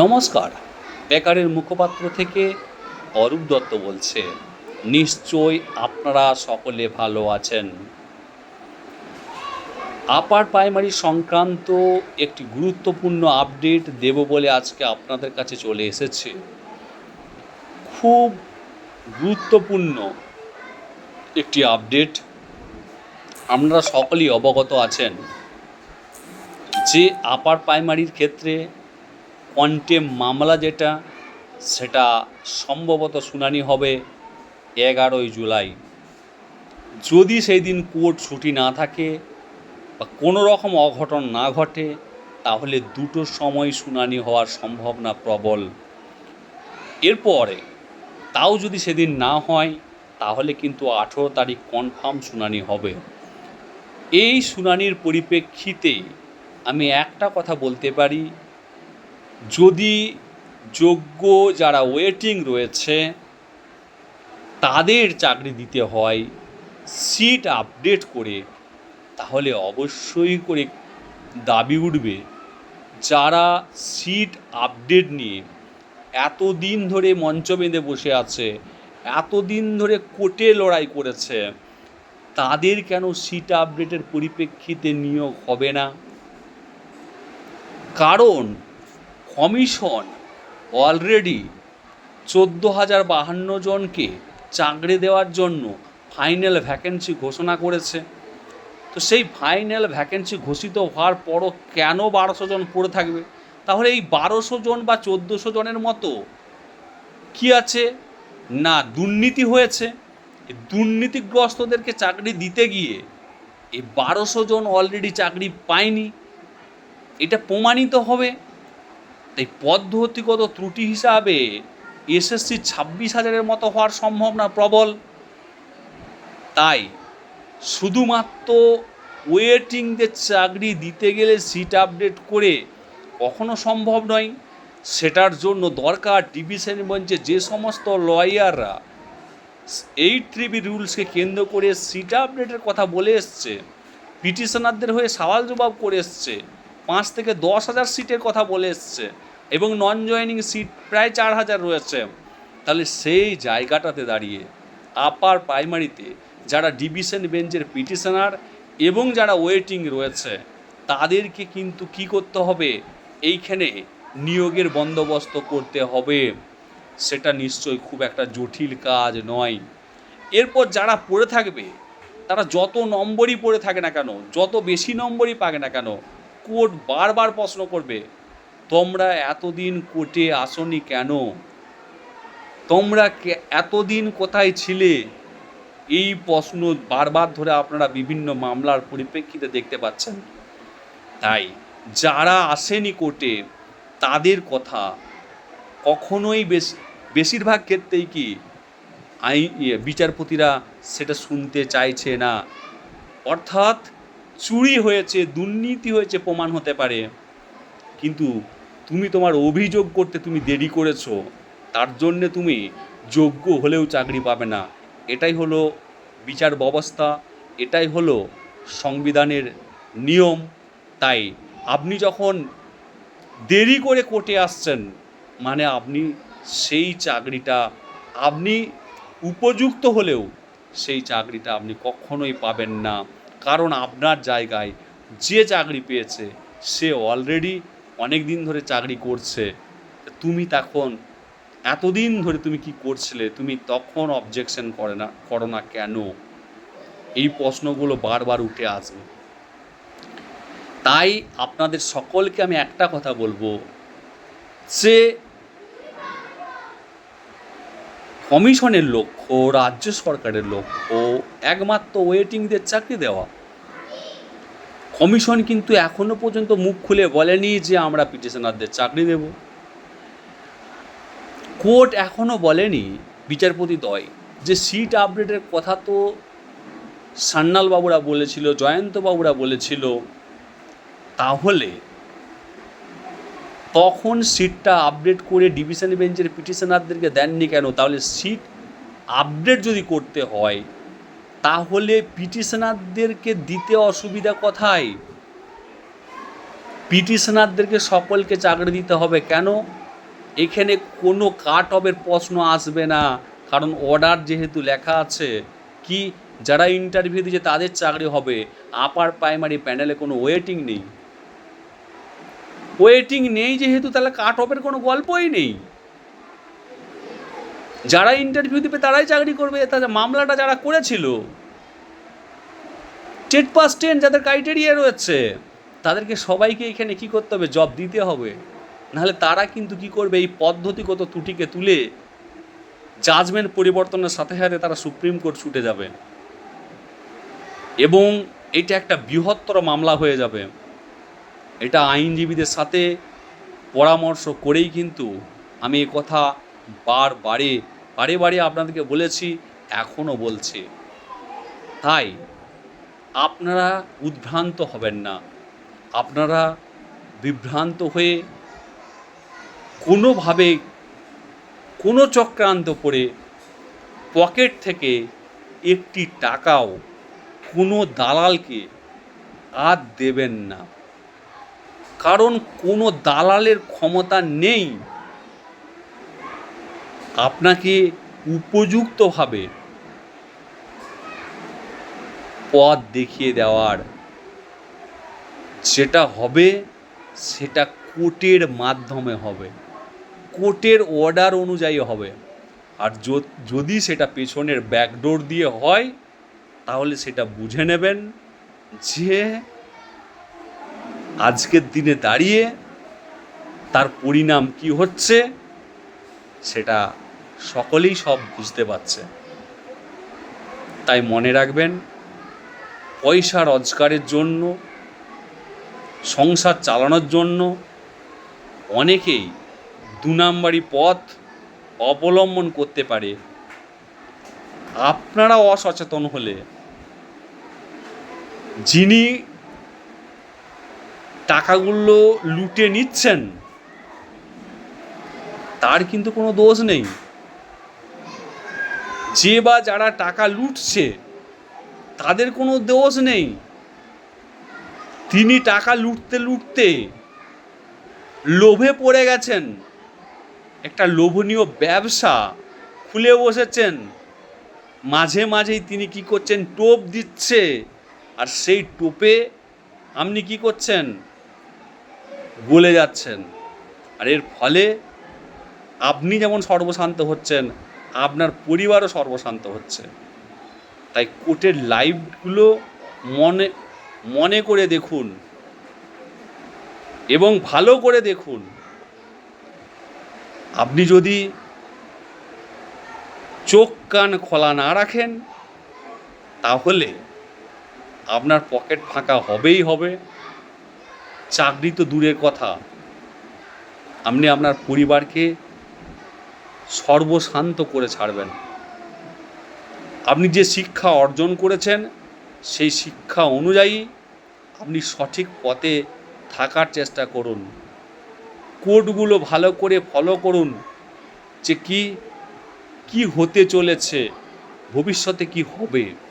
নমস্কার। বেকারের মুখপাত্র থেকে অরূপ দত্ত বলছে নিশ্চয় আপনারা সকলে ভালো আছেন। আপার প্রাইমারি সংক্রান্ত একটি গুরুত্বপূর্ণ আপডেট দেব বলে আজকে আপনাদের কাছে চলে এসেছে। খুব গুরুত্বপূর্ণ একটি আপডেট আপনারা সকলেই অবগত আছেন যে আপার প্রাইমারির ক্ষেত্রে কন্টেম মামলা যেটা, সেটা সম্ভবত শুনানি হবে এগারোই জুলাই। যদি সেই দিন কোর্ট ছুটি না থাকে বা কোনো রকম অঘটন না ঘটে, তাহলে দুটো সময় শুনানি হওয়ার সম্ভাবনা প্রবল। এরপরে, তাও যদি সেদিন না হয়, তাহলে কিন্তু আঠেরো তারিখ কনফার্ম শুনানি হবে। এই শুনানির পরিপ্রেক্ষিতে আমি একটা কথা বলতে পারি যদি যোগ্য যারা ওয়েটিং রয়েছে, তাদের চাকরি দিতে হয় সিট আপডেট করে, তাহলে অবশ্যই করে দাবি উঠবে, যারা সিট আপডেট নিয়ে এতদিন ধরে মঞ্চ বেঁধে বসে আছে, এতদিন ধরে কোর্টে লড়াই করেছে, তাদের কেন সিট আপডেটের পরিপ্রেক্ষিতে নিয়োগ হবে না? কারণ কমিশন অলরেডি চোদ্দ হাজার বাহান্ন জনকে চাকরি দেওয়ার জন্য ফাইনাল ভ্যাকেন্সি ঘোষণা করেছে। তো সেই ফাইনাল ভ্যাকেন্সি ঘোষিত হওয়ার পরও কেন বারোশো জন পড়ে থাকবে? তাহলে এই বারোশো জন বা চোদ্দোশো জনের মতো কি আছে? না, দুর্নীতি হয়েছে। দুর্নীতিগ্রস্তদেরকে চাকরি দিতে গিয়ে এই বারোশো জন অলরেডি চাকরি পায়নি। এটা প্রমাণিত হবে তাই পদ্ধতিগত ত্রুটি হিসাবে এসএসসি ছাব্বিশ হাজারের মতো হওয়ার সম্ভাবনা প্রবল। তাই শুধুমাত্র ওয়েটিংদের চাকরি দিতে গেলে সিট আপডেট করে কখনো সম্ভব নয়। সেটার জন্য দরকার ডিভিশন বেঞ্চে যে সমস্ত লয়াররা এইট থ্রিবি রুলসকে কেন্দ্র করে সিট আপডেটের কথা বলে এসছে। পিটিশনারদের হয়ে সওয়াল জবাব করে এসছে। পাঁচ থেকে দশ হাজার সিটের কথা বলে এসছে এবং নন জয়েনিং সিট প্রায় চার হাজার রয়েছে। তাহলে সেই জায়গাটাতে দাঁড়িয়ে আপার প্রাইমারিতে যারা ডিভিশন বেঞ্চের পিটিশনার এবং যারা ওয়েটিং রয়েছে, তাদেরকে কিন্তু কি করতে হবে? এইখানে নিয়োগের বন্দোবস্ত করতে হবে। সেটা নিশ্চয়ই খুব একটা জটিল কাজ নয়। এরপর যারা পড়ে থাকবে, তারা যত নম্বরই পড়ে থাকে না কেন, যত বেশি নম্বরই পাবে না কেন কোর্ট বারবার প্রশ্ন করবে তোমরা এতদিন কোর্টে আসনি কেন? তোমরা এতদিন কোথায় ছিলে? এই প্রশ্ন বারবার ধরে আপনারা বিভিন্ন মামলার পরিপ্রেক্ষিতে দেখতে পাচ্ছেন। তাই যারা আসেনি কোর্টে তাদের কথা কখনোই বেশ বেশিরভাগ ক্ষেত্রেই কি আই ইয়ে, বিচারপতিরা সেটা শুনতে চাইছে না। অর্থাৎ চুরি হয়েছে, দুর্নীতি হয়েছে প্রমাণ হতে পারে। কিন্তু তুমি তোমার অভিযোগ করতে তুমি দেরি করেছ, তার জন্যে তুমি যোগ্য হলেও চাকরি পাবে না। এটাই হলো বিচার ব্যবস্থা, এটাই হলো সংবিধানের নিয়ম। তাই আপনি যখন দেরি করে কোর্টে আসছেন মানে আপনি সেই চাকরিটা, আপনি উপযুক্ত হলেও সেই চাকরিটা আপনি কখনোই পাবেন না। কারণ আপনার জায়গায় যে চাকরি পেয়েছে, সে অলরেডি অনেক দিন ধরে চাকরি করছে। তুমি তখন এতদিন ধরে তুমি কি করছিলে? তুমি তখন অবজেকশন করে না, করো না কেন? এই প্রশ্নগুলো বারবার উঠে আসবে। তাই আপনাদের সকলকে আমি একটা কথা বলব যে কমিশনের লক্ষ্য, রাজ্য সরকারের লক্ষ্য, একমাত্র ওয়েটিংদের চাকরি দেওয়া। কমিশন কিন্তু এখনও পর্যন্ত মুখ খুলে বলেনি যে আমরা পিটিশনারদের চাকরি দেব। কোর্ট এখনও বলেনি, বিচারপতি দয়, যে সিট আপডেটের কথা তো সান্নাল বাবুরা বলেছিল জয়ন্ত বাবুরা বলেছিল। তাহলে তখন সিটটা আপডেট করে ডিভিশন বেঞ্চের পিটিশনারদেরকে দেননি কেন? তাহলে সিট আপডেট যদি করতে হয়, তাহলে পিটিশনারদেরকে দিতে অসুবিধা কোথায়? পিটিশনারদেরকে সকলকে চাকরি দিতে হবে কেন? এখানে কোনো কাট অফের প্রশ্ন আসবে না, কারণ অর্ডার যেহেতু লেখা আছে, কি যারা ইন্টারভিউ দিয়েছে তাদের চাকরি হবে আপার প্রাইমারি প্যানেলে কোনো ওয়েটিং নেই। ওয়েটিং নেই যেহেতু, তাহলে কাট অফের কোনো গল্পই নেই। যারা ইন্টারভিউ দেবে, তারাই চাকরি করবে। তাদের মামলাটা যারা করেছিল টেট পাস টেন যাদের ক্রাইটেরিয়া রয়েছে, তাদেরকে সবাইকে এখানে কি করতে হবে? জব দিতে হবে। নাহলে তারা কিন্তু কি করবে? এই পদ্ধতিগত ত্রুটিকে তুলে জাজমেন্ট পরিবর্তনের সাথে সাথে তারা সুপ্রিম কোর্ট ছুটে যাবে। এবং এটা একটা বৃহত্তর মামলা হয়ে যাবে। এটা আইনজীবীদের সাথে পরামর্শ করেই কিন্তু আমি এ কথা বারবারে বারে বারে আপনাদেরকে বলেছি এখনও বলছি। তাই আপনারা উদ্ভ্রান্ত হবেন না। আপনারা বিভ্রান্ত হয়ে কোনোভাবে কোনো চক্রান্ত করে পকেট থেকে একটি টাকাও কোনো দালালকে আর দেবেন না। কারণ কোনো দালালের ক্ষমতা নেই। আপনাকে উপযুক্তভাবে পথ দেখিয়ে দেওয়ার যেটা হবে, সেটা কোর্টের মাধ্যমে হবে। কোর্টের অর্ডার অনুযায়ী হবে। আর যদি সেটা পেছনের ব্যাকডোর দিয়ে হয়, তাহলে সেটা বুঝে নেবেন যে আজকের দিনে দাঁড়িয়ে তার পরিণাম কি হচ্ছে, সেটা সকলেই সব বুঝতে পারছে। তাই মনে রাখবেন, পয়সা রোজগারের জন্য, সংসার চালানোর জন্য অনেকেই দু নাম্বারি পথ অবলম্বন করতে পারে। আপনারা অসচেতন হলে, যিনি টাকাগুলো লুটে নিচ্ছেন, তার কিন্তু কোনো দোষ নেই। যে বা যারা টাকা লুটছে, তাদের কোনো দোষ নেই। তিনি টাকা লুটতে লুটতে লোভে পড়ে গেছেন। একটা লোভনীয় ব্যবসা খুলে বসেছেন। মাঝে মাঝেই তিনি কি করছেন? টোপ দিচ্ছে। আর সেই টোপে আপনি কি করছেন? গলে যাচ্ছেন। আর এর ফলে আপনি যেমন সর্বশান্ত হচ্ছেন, আপনার পরিবারও সর্বশান্ত হচ্ছে। তাই কোর্টের লাইভগুলো মনে মনে করে দেখুন এবং ভালো করে দেখুন। আপনি যদি চোখ, কান খোলা না রাখেন, তাহলে আপনার পকেট ফাঁকা হবেই হবে। চাকরি তো দূরের কথা। আপনি আপনার পরিবারকে সর্বশান্ত করে ছাড়বেন। আপনি যে শিক্ষা অর্জন করেছেন, সেই শিক্ষা অনুযায়ী আপনি সঠিক পথে থাকার চেষ্টা করুন। কোডগুলো ভালো করে ফলো করুন যে কি কি হতে চলেছে, ভবিষ্যতে কি হবে।